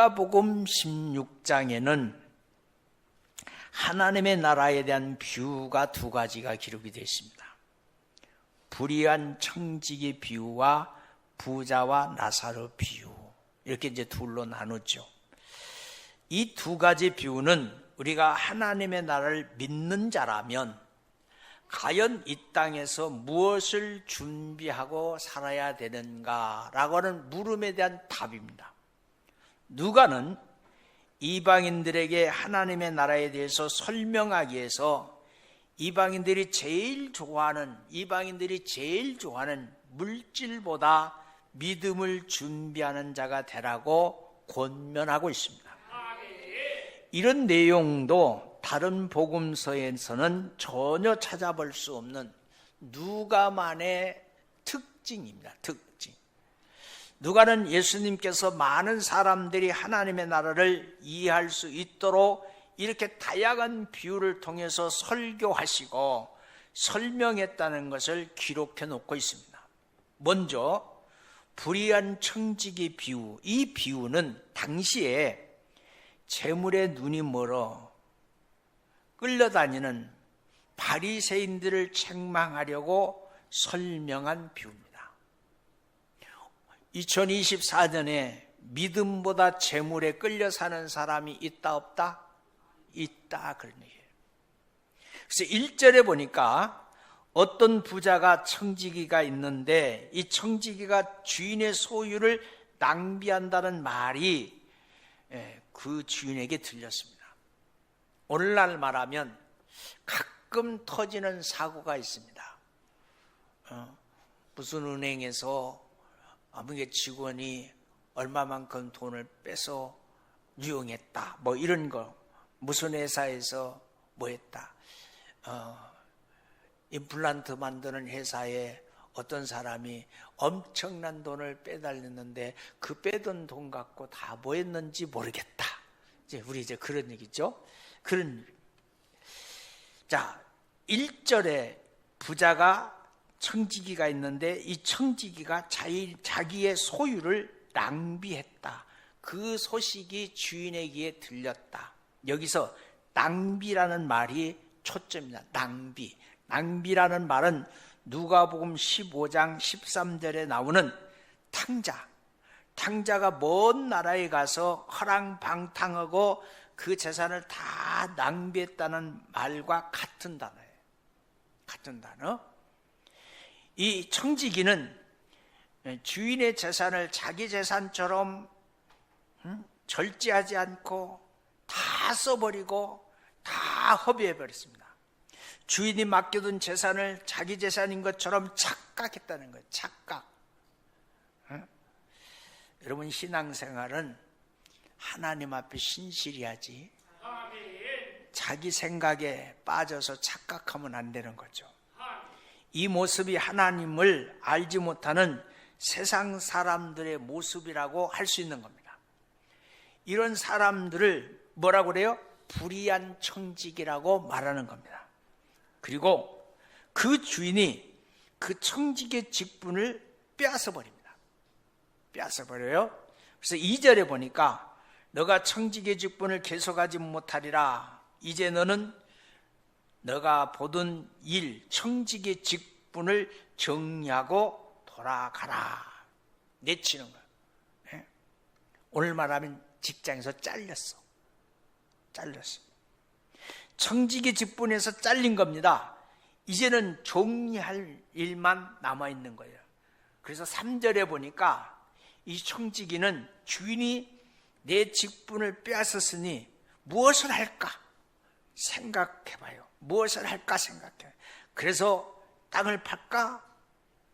누가복음 16장에는 하나님의 나라에 대한 비유가 두 가지가 기록이 되어 있습니다. 불의한 청지기 비유와 부자와 나사로 비유. 이렇게 이제 둘로 나누죠. 이 두 가지 비유는 우리가 하나님의 나라를 믿는 자라면 과연 이 땅에서 무엇을 준비하고 살아야 되는가라고 하는 물음에 대한 답입니다. 누가는 이방인들에게 하나님의 나라에 대해서 설명하기 위해서 이방인들이 제일 좋아하는 이방인들이 제일 좋아하는 물질보다 믿음을 준비하는 자가 되라고 권면하고 있습니다. 이런 내용도 다른 복음서에서는 전혀 찾아볼 수 없는 누가만의 특징입니다. 특징. 누가는 예수님께서 많은 사람들이 하나님의 나라를 이해할 수 있도록 이렇게 다양한 비유를 통해서 설교하시고 설명했다는 것을 기록해 놓고 있습니다. 먼저 불의한 청지기 비유. 이 비유는 당시에 재물에 눈이 멀어 끌려다니는 바리새인들을 책망하려고 설명한 비유입니다. 2024년에 믿음보다 재물에 끌려 사는 사람이 있다 없다? 있다 그런 얘기예요. 그래서 1절에 보니까 어떤 부자가 청지기가 있는데 이 청지기가 주인의 소유를 낭비한다는 말이 예, 그 주인에게 들렸습니다. 오늘날 말하면 가끔 터지는 사고가 있습니다. 어, 무슨 은행에서 아무게 직원이 얼마만큼 돈을 빼서 유용했다. 뭐 이런 거. 무슨 회사에서 뭐 했다. 어, 임플란트 만드는 회사에 어떤 사람이 엄청난 돈을 빼달렸는데 그 빼던 돈 갖고 다 뭐 했는지 모르겠다. 이제 우리 이제 그런 얘기죠. 그런 자, 1절에 부자가 청지기가 있는데 이 청지기가 자기, 자기의 소유를 낭비했다. 그 소식이 주인에게 들렸다. 여기서 낭비라는 말이 초점이다. 낭비. 낭비라는 말은 누가복음 15장 13절에 나오는 탕자. 탕자가 먼 나라에 가서 허랑방탕하고 그 재산을 다 낭비했다는 말과 같은 단어예요. 같은 단어. 이 청지기는 주인의 재산을 자기 재산처럼 절제하지 않고 다 써버리고 다 허비해버렸습니다. 주인이 맡겨둔 재산을 자기 재산인 것처럼 착각했다는 거예요. 착각. 어? 여러분 신앙생활은 하나님 앞에 신실히 하지. 자기 생각에 빠져서 착각하면 안 되는 거죠. 이 모습이 하나님을 알지 못하는 세상 사람들의 모습이라고 할 수 있는 겁니다. 이런 사람들을 뭐라고 그래요? 불의한 청직이라고 말하는 겁니다. 그리고 그 주인이 그 청직의 직분을 빼앗아 버립니다. 빼앗아 버려요. 그래서 2절에 보니까 너가 청직의 직분을 계속하지 못하리라. 이제 너는 너가 보던 일, 청직의 직분을 정리하고 돌아가라. 내치는 거야. 예? 오늘 말하면 직장에서 잘렸어. 잘렸어. 청직의 직분에서 잘린 겁니다. 이제는 정리할 일만 남아있는 거예요. 그래서 3절에 보니까 이 청지기는 주인이 내 직분을 빼앗았으니 무엇을 할까? 생각해봐요. 무엇을 할까 생각해. 그래서 땅을 팔까?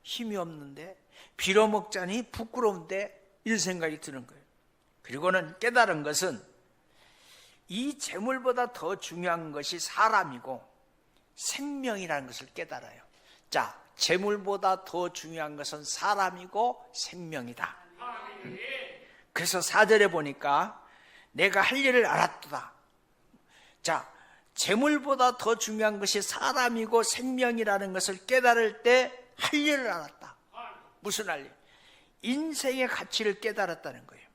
힘이 없는데 빌어먹자니 부끄러운데 이런 생각이 드는 거예요. 그리고는 깨달은 것은 이 재물보다 더 중요한 것이 사람이고 생명이라는 것을 깨달아요. 자, 재물보다 더 중요한 것은 사람이고 생명이다. 그래서 사절에 보니까 내가 할 일을 알았다. 자, 재물보다 더 중요한 것이 사람이고 생명이라는 것을 깨달을 때 할 일을 알았다. 무슨 할 일? 인생의 가치를 깨달았다는 거예요.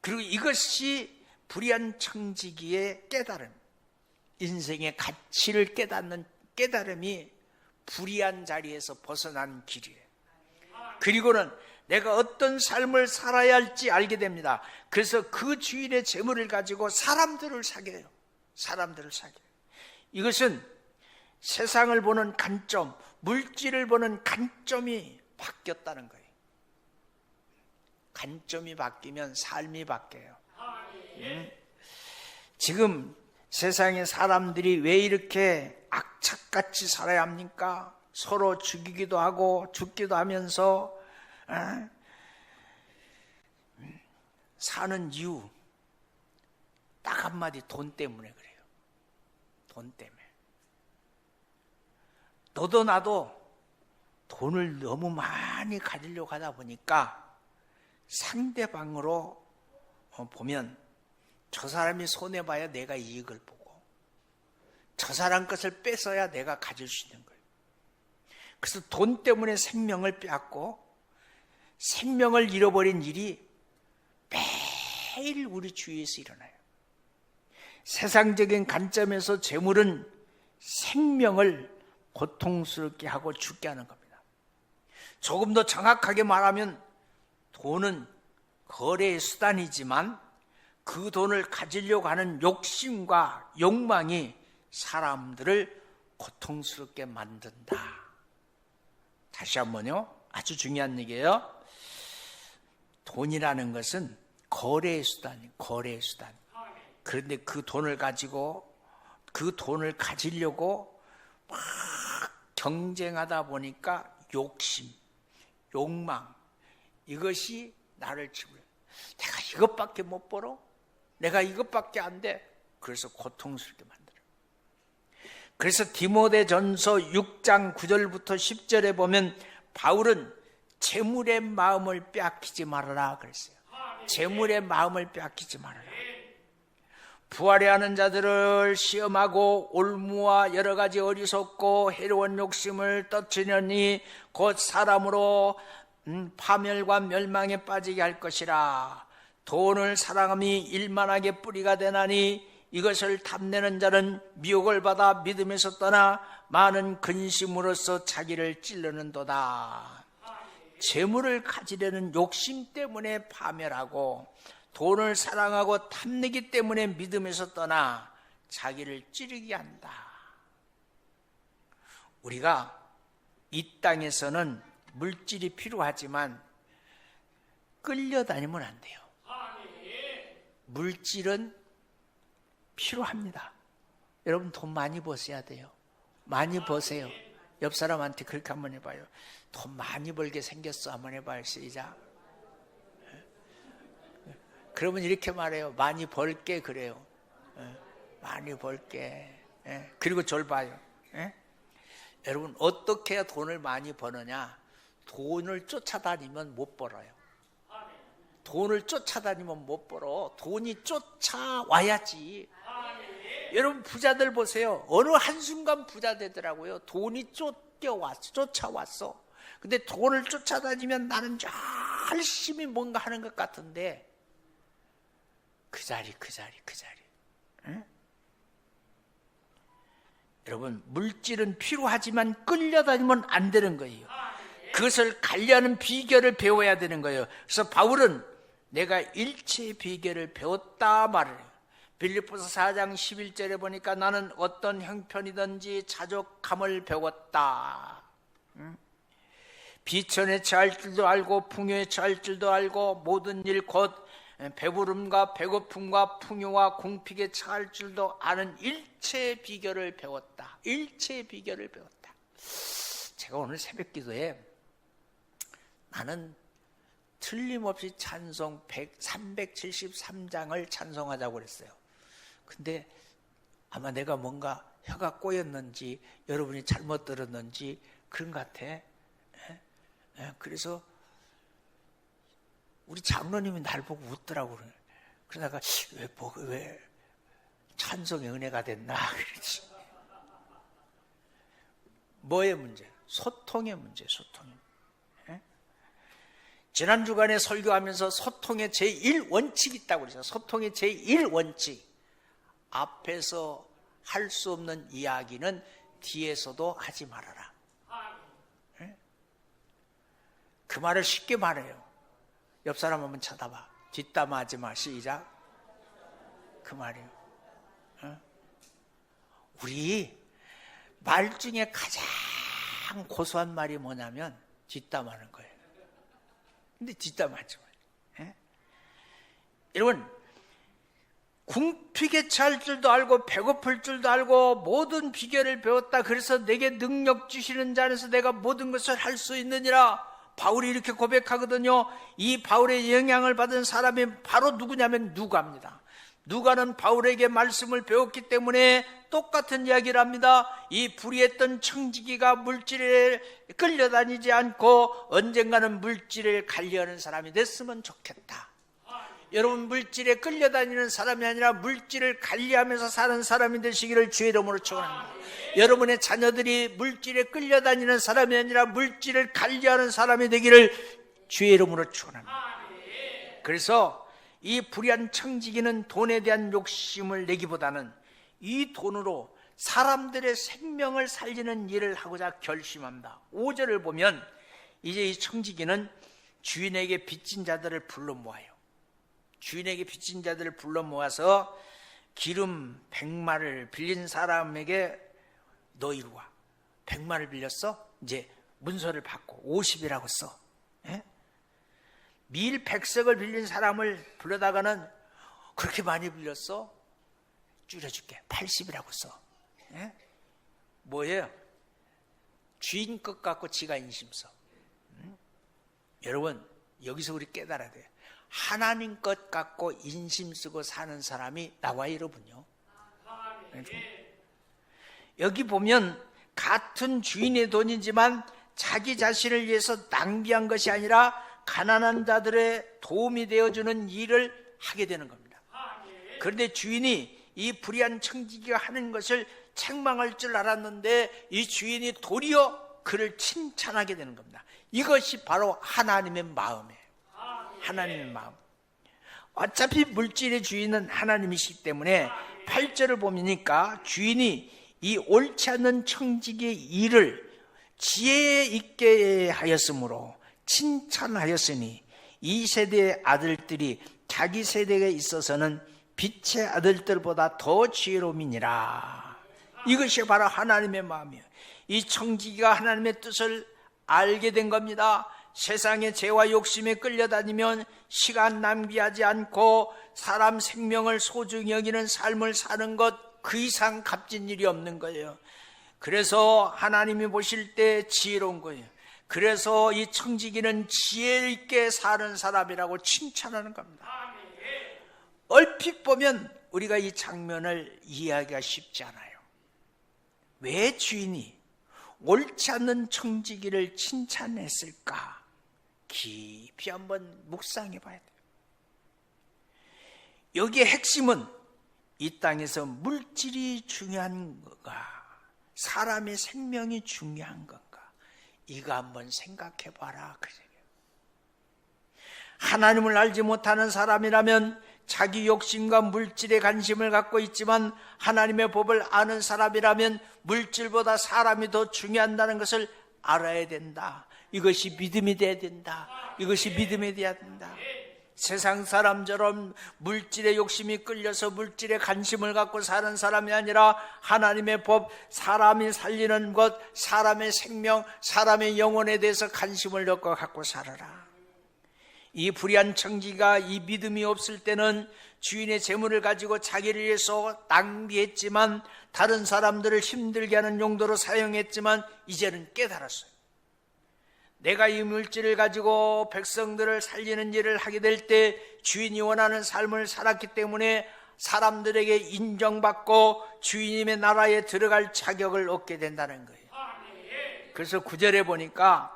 그리고 이것이 불의한 청지기의 깨달음, 인생의 가치를 깨닫는 깨달음이 불의한 자리에서 벗어난 길이에요. 그리고는 내가 어떤 삶을 살아야 할지 알게 됩니다. 그래서 그 주인의 재물을 가지고 사람들을 사귀어요. 사람들을 사귀어요. 이것은 세상을 보는 관점, 물질을 보는 관점이 바뀌었다는 거예요. 관점이 바뀌면 삶이 바뀌어요. 음. 지금 세상의 사람들이 왜 이렇게 악착같이 살아야 합니까? 서로 죽이기도 하고 죽기도 하면서 어? 사는 이유 딱 한마디 돈 때문에 그래요. 돈 때문에. 너도 나도 돈을 너무 많이 가지려고 하다 보니까 상대방으로 어, 보면 저 사람이 손해봐야 내가 이익을 보고 저 사람 것을 뺏어야 내가 가질 수 있는 거예요. 그래서 돈 때문에 생명을 빼앗고 생명을 잃어버린 일이 매일 우리 주위에서 일어나요. 세상적인 관점에서 재물은 생명을 고통스럽게 하고 죽게 하는 겁니다. 조금 더 정확하게 말하면 돈은 거래의 수단이지만 그 돈을 가지려고 하는 욕심과 욕망이 사람들을 고통스럽게 만든다. 다시 한번요. 아주 중요한 얘기예요. 돈이라는 것은 거래의 수단이 거래의 수단. 그런데 그 돈을 가지고 그 돈을 가지려고 막 경쟁하다 보니까 욕심, 욕망 이것이 나를 지불. 내가 이것밖에 못 벌어? 내가 이것밖에 안 돼? 그래서 고통스럽게 만들어. 그래서 디모데 전서 6장 9절부터 10절에 보면 바울은 재물의 마음을 빼앗기지 말아라 그랬어요. 재물의 마음을 빼앗기지 말아라. 부활해 하는 자들을 시험하고 올무와 여러 가지 어리석고 해로운 욕심을 떠치려니 곧 사람으로 음, 파멸과 멸망에 빠지게 할 것이라. 돈을 사랑함이 일만하게 뿌리가 되나니 이것을 탐내는 자는 미혹을 받아 믿음에서 떠나 많은 근심으로써 자기를 찔르는도다. 재물을 가지려는 욕심 때문에 파멸하고 돈을 사랑하고 탐내기 때문에 믿음에서 떠나 자기를 찌르게 한다. 우리가 이 땅에서는 물질이 필요하지만 끌려다니면 안 돼요. 물질은 필요합니다. 여러분 돈 많이 버셔야 돼요. 많이 버세요. 옆 사람한테 그렇게 한번 해봐요. 돈 많이 벌게 생겼어. 한번 해봐요. 시작. 그러면 이렇게 말해요. 많이 벌게 그래요. 예, 많이 벌게. 예, 그리고 절 봐요. 예? 여러분 어떻게 해야 돈을 많이 버느냐? 돈을 쫓아다니면 못 벌어요. 돈을 쫓아다니면 못 벌어. 돈이 쫓아와야지. 여러분 부자들 보세요. 어느 한순간 부자 되더라고요. 돈이 쫓겨왔어. 쫓아왔어. 근데 돈을 쫓아다니면 나는 열심히 뭔가 하는 것 같은데 그 자리 그 자리 그 자리. 응? 여러분 물질은 필요하지만 끌려다니면 안 되는 거예요. 그것을 관리하는 비결을 배워야 되는 거예요. 그래서 바울은 내가 일체의 비결을 배웠다 말을 해요. 빌리포스 4장 11절에 보니까 나는 어떤 형편이든지 자족함을 배웠다. 응? 비천에 처할 줄도 알고 풍요에 처할 줄도 알고 모든 일 곧 배부름과 배고픔과 풍요와 궁핍에 처할 줄도 아는 일체의 비결을 배웠다. 일체의 비결을 배웠다. 제가 오늘 새벽 기도에 나는 틀림없이 찬송 100, 373장을 찬송하자고 그랬어요. 근데 아마 내가 뭔가 혀가 꼬였는지 여러분이 잘못 들었는지 그런 것 같아. 예? 예, 그래서 우리 장로님이 날 보고 웃더라고. 그러다가 왜, 뭐, 왜 찬송의 은혜가 됐나 그랬지. 뭐의 문제? 소통의 문제, 소통의 문제. 지난 주간에 설교하면서 소통의 제1 원칙이 있다고 그러죠. 소통의 제1 원칙. 앞에서 할 수 없는 이야기는 뒤에서도 하지 말아라. 예? 그 말을 쉽게 말해요. 옆 사람 한번 쳐다봐. 뒷담화하지 마. 시작. 그 말이에요. 어? 우리 말 중에 가장 고소한 말이 뭐냐면 뒷담하는 거예요. 근데 뒷담하지 마요. 예? 여러분, 궁핍에 처할 줄도 알고 배고플 줄도 알고 모든 비결을 배웠다. 그래서 내게 능력 주시는 자 안에서 내가 모든 것을 할 수 있느니라. 바울이 이렇게 고백하거든요. 이 바울의 영향을 받은 사람이 바로 누구냐면 누가입니다. 누가는 바울에게 말씀을 배웠기 때문에 똑같은 이야기를 합니다. 이 불의했던 청지기가 물질에 끌려다니지 않고 언젠가는 물질을 관리하는 사람이 됐으면 좋겠다. 여러분 물질에 끌려다니는 사람이 아니라 물질을 관리하면서 사는 사람이 되시기를 주의 이름으로 축원합니다. 여러분의 자녀들이 물질에 끌려다니는 사람이 아니라 물질을 관리하는 사람이 되기를 주의 이름으로 축원합니다. 그래서 이 불의한 청지기는 돈에 대한 욕심을 내기보다는 이 돈으로 사람들의 생명을 살리는 일을 하고자 결심합니다. 5절을 보면 이제 이 청지기는 주인에게 빚진 자들을 불러 모아요. 주인에게 빚진 자들을 불러 모아서 기름 백마를 빌린 사람에게 너 이리 와. 백마를 빌렸어? 이제 문서를 받고 50이라고 써. 예? 밀 백석을 빌린 사람을 불러다가는 그렇게 많이 빌렸어? 줄여줄게. 80이라고 써. 예? 뭐예요? 주인 것 갖고 지가 인심 써. 음? 여러분, 여기서 우리 깨달아야 돼요. 하나님 것 갖고 인심 쓰고 사는 사람이 나와 여러분요. 여기 보면 같은 주인의 돈이지만 자기 자신을 위해서 낭비한 것이 아니라 가난한 자들의 도움이 되어주는 일을 하게 되는 겁니다. 그런데 주인이 이 불의한 청지기가 하는 것을 책망할 줄 알았는데 이 주인이 도리어 그를 칭찬하게 되는 겁니다. 이것이 바로 하나님의 마음이에요. 하나님의 마음. 어차피 물질의 주인은 하나님이시기 때문에 8절을 보니까 주인이 이 옳지 않는 청지기의 일을 지혜 있게 하였으므로 칭찬하였으니 이 세대의 아들들이 자기 세대에 있어서는 빛의 아들들보다 더 지혜로움이니라. 이것이 바로 하나님의 마음이에요. 이 청지기가 하나님의 뜻을 알게 된 겁니다. 세상의 죄와 욕심에 끌려다니면 시간 낭비하지 않고 사람 생명을 소중히 여기는 삶을 사는 것 그 이상 값진 일이 없는 거예요. 그래서 하나님이 보실 때 지혜로운 거예요. 그래서 이 청지기는 지혜 있게 사는 사람이라고 칭찬하는 겁니다. 얼핏 보면 우리가 이 장면을 이해하기가 쉽지 않아요. 왜 주인이 옳지 않는 청지기를 칭찬했을까? 깊이 한번 묵상해 봐야 돼요. 여기에 핵심은 이 땅에서 물질이 중요한 건가? 사람의 생명이 중요한 건가? 이거 한번 생각해 봐라. 그. 하나님을 알지 못하는 사람이라면 자기 욕심과 물질에 관심을 갖고 있지만 하나님의 법을 아는 사람이라면 물질보다 사람이 더 중요한다는 것을 알아야 된다. 이것이 믿음이 돼야 된다. 이것이 믿음이 돼야 된다. 세상 사람처럼 물질의 욕심이 끌려서 물질에 관심을 갖고 사는 사람이 아니라 하나님의 법, 사람이 살리는 것, 사람의 생명, 사람의 영혼에 대해서 관심을 넣고 갖고 살아라. 이 불의한 청지가 이 믿음이 없을 때는 주인의 재물을 가지고 자기를 위해서 낭비했지만 다른 사람들을 힘들게 하는 용도로 사용했지만 이제는 깨달았어요. 내가 이 물질을 가지고 백성들을 살리는 일을 하게 될 때 주인이 원하는 삶을 살았기 때문에 사람들에게 인정받고 주인님의 나라에 들어갈 자격을 얻게 된다는 거예요. 그래서 구절에 보니까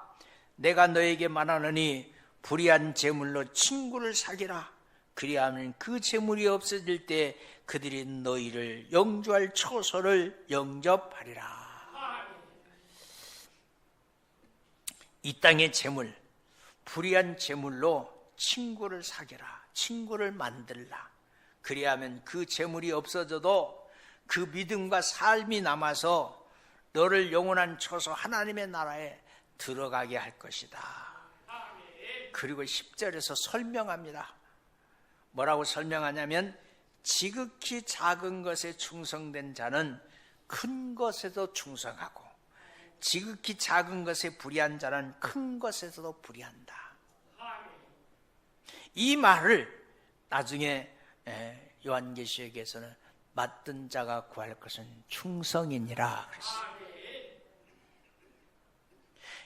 내가 너에게 말하느니 불의한 재물로 친구를 사귀라. 그리하면 그 재물이 없어질 때 그들이 너희를 영주할 초소를 영접하리라. 이 땅의 재물, 불의한 재물로 친구를 사겨라. 친구를 만들라. 그리하면 그 재물이 없어져도 그 믿음과 삶이 남아서 너를 영원한 처소 하나님의 나라에 들어가게 할 것이다. 그리고 10절에서 설명합니다. 뭐라고 설명하냐면 지극히 작은 것에 충성된 자는 큰 것에도 충성하고 지극히 작은 것에 불의한 자는 큰 것에서도 불의한다. 이 말을 나중에 에, 요한계시록에서는 맡은 자가 구할 것은 충성이니라.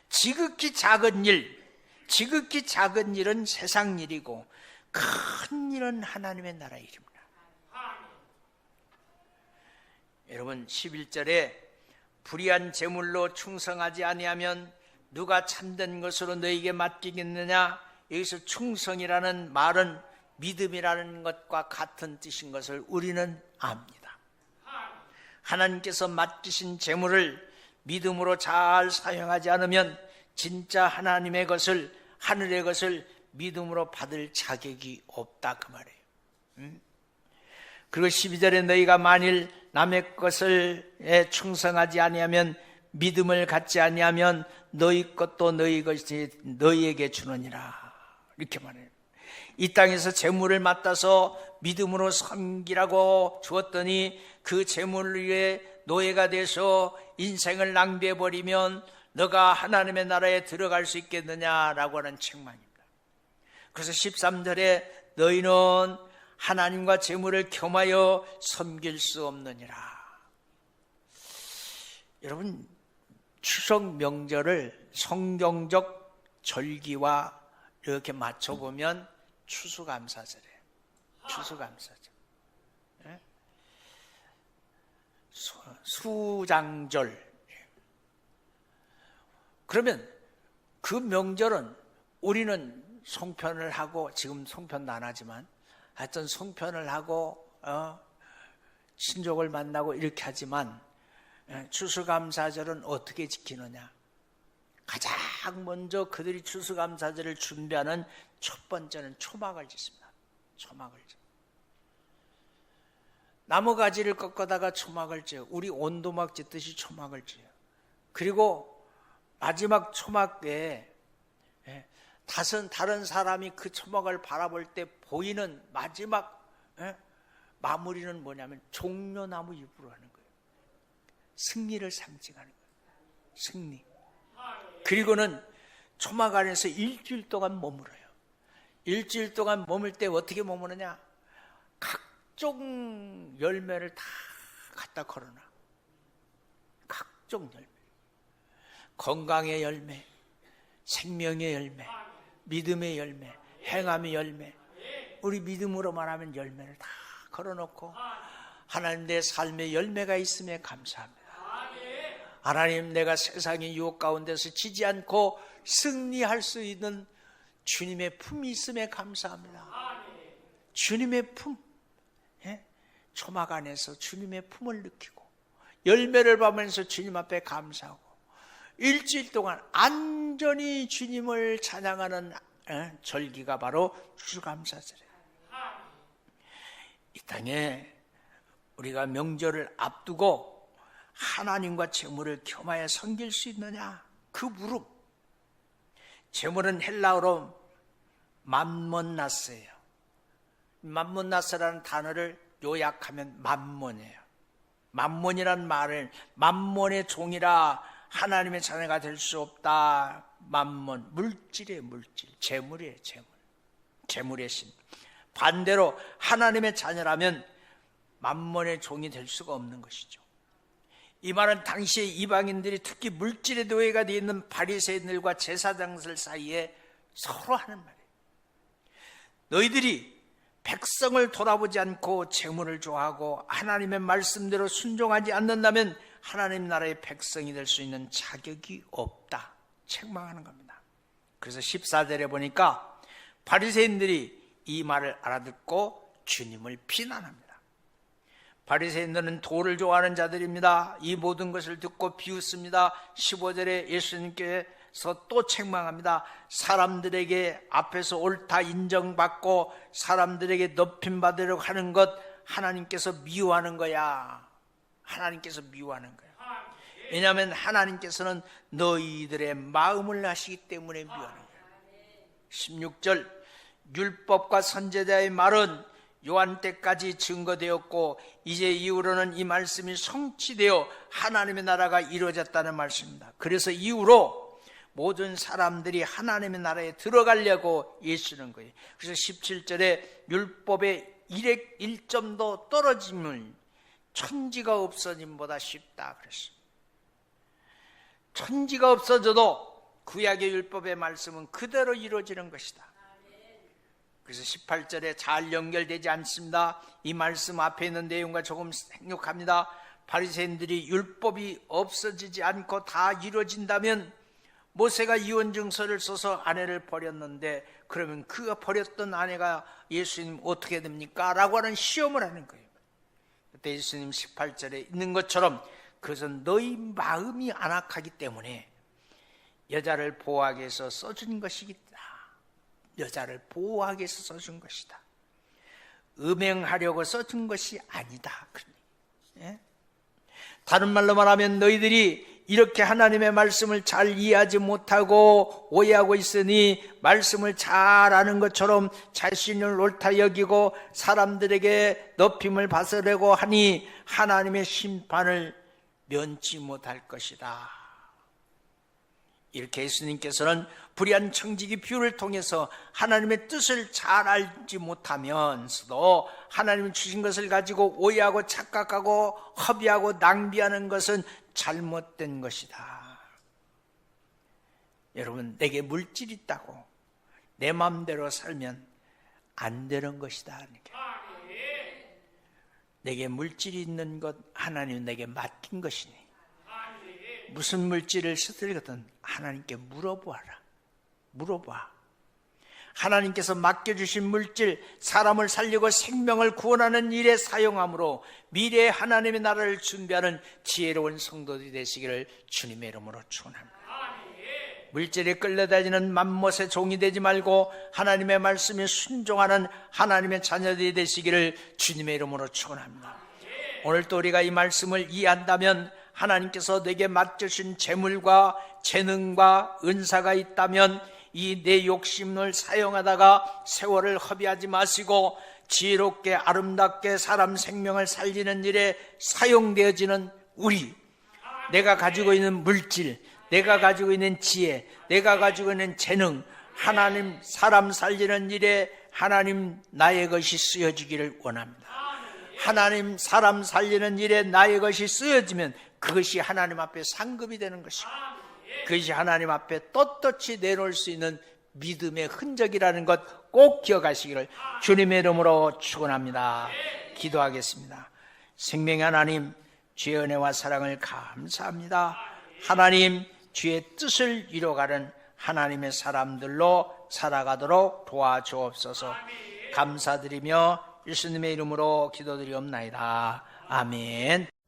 지극히 작은 일, 지극히 작은 일은 세상 일이고 큰 일은 하나님의 나라 일입니다. 여러분 11절에 불의한 재물로 충성하지 아니하면 누가 참된 것으로 너에게 맡기겠느냐? 여기서 충성이라는 말은 믿음이라는 것과 같은 뜻인 것을 우리는 압니다. 하나님께서 맡기신 재물을 믿음으로 잘 사용하지 않으면 진짜 하나님의 것을 하늘의 것을 믿음으로 받을 자격이 없다 그 말이에요. 음? 그리고 12절에 너희가 만일 남의 것을 충성하지 아니하면 믿음을 갖지 아니하면 너희 것도 너희 것이 너희에게 주느니라 이렇게 말해요. 이 땅에서 재물을 맡아서 믿음으로 섬기라고 주었더니 그 재물 위에 노예가 돼서 인생을 낭비해 버리면 너가 하나님의 나라에 들어갈 수 있겠느냐라고 하는 책망입니다. 그래서 13절에 너희는 하나님과 재물을 겸하여 섬길 수 없느니라. 여러분 추석 명절을 성경적 절기와 이렇게 맞춰보면 추수감사절이에요. 추수감사절. 예? 수장절. 그러면 그 명절은 우리는 송편을 하고 지금 송편도 안 하지만 하여튼 송편을 하고 어, 친족을 만나고 이렇게 하지만 예, 추수감사절은 어떻게 지키느냐? 가장 먼저 그들이 추수감사절을 준비하는 첫 번째는 초막을 짓습니다. 초막을 짓. 나무 가지를 꺾어다가 초막을 지어. 우리 온도막 짓듯이 초막을 지어. 그리고 마지막 초막에 예, 다른 다른 사람이 그 초막을 바라볼 때 보이는 마지막 예, 마무리는 뭐냐면 종려나무 잎으로 하는 거예요. 승리를 상징하는 거예요. 승리. 그리고는 초막 안에서 일주일 동안 머물어요. 일주일 동안 머물 때 어떻게 머무느냐? 각종 열매를 다 갖다 걸어놔. 각종 열매. 건강의 열매, 생명의 열매, 믿음의 열매, 행함의 열매. 우리 믿음으로 말하면 열매를 다 걸어놓고 하나님 내 삶의 열매가 있음에 감사합니다. 하나님 내가 세상의 유혹 가운데서 지지 않고 승리할 수 있는 주님의 품이 있음에 감사합니다. 주님의 품, 예? 초막 안에서 주님의 품을 느끼고 열매를 보면서 주님 앞에 감사하고 일주일 동안 안전히 주님을 찬양하는 예? 절기가 바로 주감사절이에요. 이 땅에 우리가 명절을 앞두고 하나님과 재물을 겸하여 섬길 수 있느냐? 그 무릎. 재물은 헬라어로 맘몬나스예요. 맘몬나스라는 단어를 요약하면 맘몬이에요. 맘몬이란 말은 맘몬의 종이라 하나님의 자녀가 될 수 없다. 맘몬 물질의 물질, 재물의 재물, 재물의 신. 반대로 하나님의 자녀라면 맘몬의 종이 될 수가 없는 것이죠. 이 말은 당시에 이방인들이 특히 물질의 노예가 되어 있는 바리새인들과 제사장들 사이에 서로 하는 말이에요. 너희들이 백성을 돌아보지 않고 재물을 좋아하고 하나님의 말씀대로 순종하지 않는다면 하나님 나라의 백성이 될 수 있는 자격이 없다. 책망하는 겁니다. 그래서 14절에 보니까 바리새인들이 이 말을 알아듣고 주님을 비난합니다. 바리새인들은 도를 좋아하는 자들입니다. 이 모든 것을 듣고 비웃습니다. 15절에 예수님께 그래서 또 책망합니다. 사람들에게 앞에서 옳다 인정받고 사람들에게 높임 받으려고 하는 것 하나님께서 미워하는 거야. 하나님께서 미워하는 거야. 왜냐하면 하나님께서는 너희들의 마음을 아시기 때문에 미워하는 거야. 16절 율법과 선제자의 말은 요한 때까지 증거되었고 이제 이후로는 이 말씀이 성취되어 하나님의 나라가 이루어졌다는 말씀입니다. 그래서 이후로 모든 사람들이 하나님의 나라에 들어가려고 예수는 거예요. 그래서 17절에 율법의 1획 1점도 떨어짐을 천지가 없어짐보다 쉽다 그랬습니다. 천지가 없어져도 구약의 율법의 말씀은 그대로 이루어지는 것이다. 그래서 18절에 잘 연결되지 않습니다. 이 말씀 앞에 있는 내용과 조금 생략합니다. 바리새인들이 율법이 없어지지 않고 다 이루어진다면 모세가 이혼 증서를 써서 아내를 버렸는데 그러면 그가 버렸던 아내가 예수님 어떻게 됩니까? 라고 하는 시험을 하는 거예요. 그때 예수님 18절에 있는 것처럼 그것은 너희 마음이 안악하기 때문에 여자를 보호하기 위해서 써준 것이다. 여자를 보호하기 위해서 써준 것이다. 음행하려고 써준 것이 아니다. 예? 다른 말로 말하면 너희들이 이렇게 하나님의 말씀을 잘 이해하지 못하고 오해하고 있으니 말씀을 잘 아는 것처럼 자신을 옳다 여기고 사람들에게 높임을 받으려고 하니 하나님의 심판을 면치 못할 것이다. 이렇게 예수님께서는 불의한 청지기 비유를 통해서 하나님의 뜻을 잘 알지 못하면서도 하나님 주신 것을 가지고 오해하고 착각하고 허비하고 낭비하는 것은 잘못된 것이다. 여러분, 내게 물질이 있다고 내 마음대로 살면 안 되는 것이다. 내게 물질이 있는 것 하나님 내게 맡긴 것이니 무슨 물질을 쓰들거든 하나님께 물어보아라. 물어봐. 하나님께서 맡겨주신 물질, 사람을 살리고 생명을 구원하는 일에 사용함으로 미래에 하나님의 나라를 준비하는 지혜로운 성도들이 되시기를 주님의 이름으로 축원합니다. 물질에 끌려다니는 맘못의 종이 되지 말고 하나님의 말씀에 순종하는 하나님의 자녀들이 되시기를 주님의 이름으로 축원합니다. 오늘 또 우리가 이 말씀을 이해한다면 하나님께서 내게 맡겨주신 재물과 재능과 은사가 있다면 이 내 욕심을 사용하다가 세월을 허비하지 마시고 지혜롭게 아름답게 사람 생명을 살리는 일에 사용되어지는 우리 내가 가지고 있는 물질 내가 가지고 있는 지혜 내가 가지고 있는 재능 하나님 사람 살리는 일에 하나님 나의 것이 쓰여지기를 원합니다. 하나님 사람 살리는 일에 나의 것이 쓰여지면 그것이 하나님 앞에 상급이 되는 것입니다 그것이 하나님 앞에 떳떳이 내놓을 수 있는 믿음의 흔적이라는 것 꼭 기억하시기를 주님의 이름으로 축원합니다. 기도하겠습니다. 생명의 하나님, 주의 은혜와 사랑을 감사합니다. 하나님, 주의 뜻을 이뤄가는 하나님의 사람들로 살아가도록 도와주옵소서. 감사드리며 예수님의 이름으로 기도드리옵나이다. 아멘.